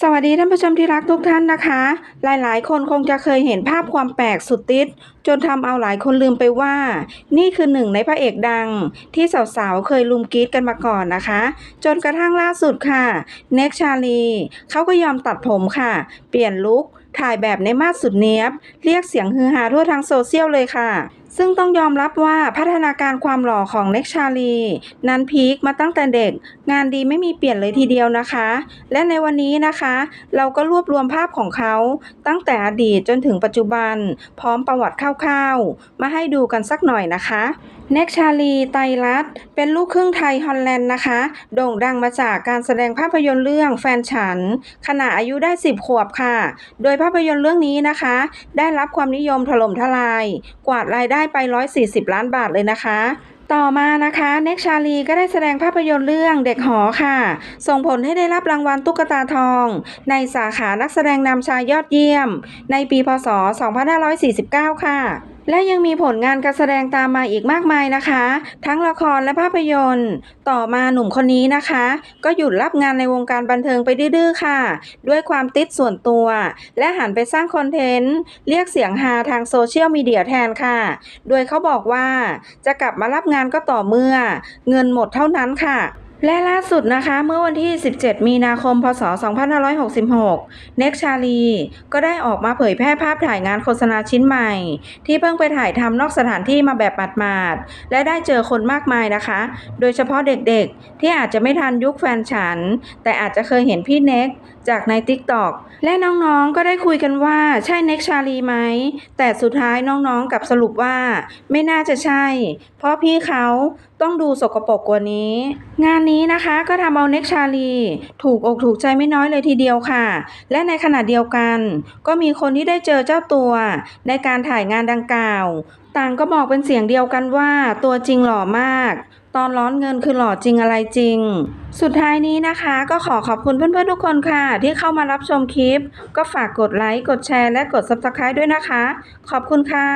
สวัสดีท่านผู้ชมที่รักทุกท่านนะคะ หลายๆ คนคงจะเคยเห็นภาพความแปลกสุดติด จนทำเอาหลายคนลืมไปว่า นี่คือหนึ่งในพระเอกดัง ที่สาวๆ เคยลุมกีดกันมาก่อนนะคะ จนกระทั่งล่าสุดค่ะ เน็กชาลีเขาก็ยอมตัดผมค่ะ เปลี่ยนลุคถ่ายแบบในมาสสุดเนี้ยบ เรียกเสียงฮือฮาทั่วทั้งโซเชียลเลยค่ะ ซึ่งต้องยอมรับว่าพัฒนาการความหล่อของเน็กชาลี นั้นพีคมาตั้งแต่เด็ก งานดีไม่มีเปลี่ยนเลยทีเดียวนะคะ และในวันนี้นะคะ เราก็รวบรวมภาพของเขาตั้งแต่อดีตจนถึงปัจจุบัน พร้อมประวัติคร่าวๆ มาให้ดูกันสักหน่อยนะคะเน็กชาลีไตรัตเป็นลูกครึ่งไทยฮอลแลนด์นะคะ โด่งดังมาจากการแสดงภาพยนตร์เรื่องแฟนฉัน ขณะอายุได้ 10 ขวบค่ะ โดยภาพยนตร์เรื่องนี้นะคะ ได้รับความนิยมถล่มทลาย กวาดรายได้ไป 140 ล้านบาทเลยนะคะต่อมานะคะเน็กชาลีก็ได้แสดงภาพยนตร์เรื่องเด็กหอค่ะ ส่งผลให้ได้รับรางวัลตุ๊กตาทอง ในสาขานักแสดงนำชายยอดเยี่ยม ในปีพศ 2549 ค่ะ และยังมีผลงานการแสดงตามมาอีกมากมายนะคะ ทั้งละครและภาพยนตร์ ต่อมาหนุ่มคนนี้นะคะ ก็หยุดรับงานในวงการบันเทิงไปดื้อๆค่ะ ด้วยความติดส่วนตัว และหันไปสร้างคอนเทนต์ เรียกเสียงฮาทางโซเชียลมีเดียแทนค่ะ โดยเขาบอกว่าจะกลับมารับงานก็ต่อเมื่อ เงินหมดเท่านั้นค่ะ และล่าสุดนะคะเมื่อวันที่ 17 มีนาคม พศ 2566 เน็กชาลี ก็ได้ออกมาเผยแพร่ภาพถ่ายงานโฆษณาชิ้นใหม่ ที่เพิ่งไปถ่ายทำนอกสถานที่มาแบบหมาดๆ และได้เจอคนมากมายนะคะ โดยเฉพาะเด็กๆ ที่อาจจะไม่ทันยุคแฟนฉัน แต่อาจจะเคยเห็นพี่เน็กจากใน TikTok และน้องๆ ก็ได้คุยกันว่าใช่เน็กชาลีไหม แต่สุดท้ายน้องๆกับสรุปว่าไม่น่าจะใช่ เพราะพี่เขาต้องดูสกปรกกว่านี้ งานนี้นะคะก็ทำเอาเน็กชาลีถูกอกถูกใจไม่น้อยเลยทีเดียวค่ะ และในขณะเดียวกัน ก็มีคนที่ได้เจอเจ้าตัว ในการถ่ายงานดังกล่าว ต่างก็บอกเป็นเสียงเดียวกันว่าตัวจริงหล่อมาก ตอนร้อนเงินคือหล่อจริงอะไรจริง สุดท้ายนี้นะคะ ก็ขอขอบคุณเพื่อนๆทุกคนค่ะ ที่เข้ามารับชมคลิป ก็ฝากกดไลค์กดแชร์และกด Subscribe ด้วยนะคะ ขอบคุณค่ะ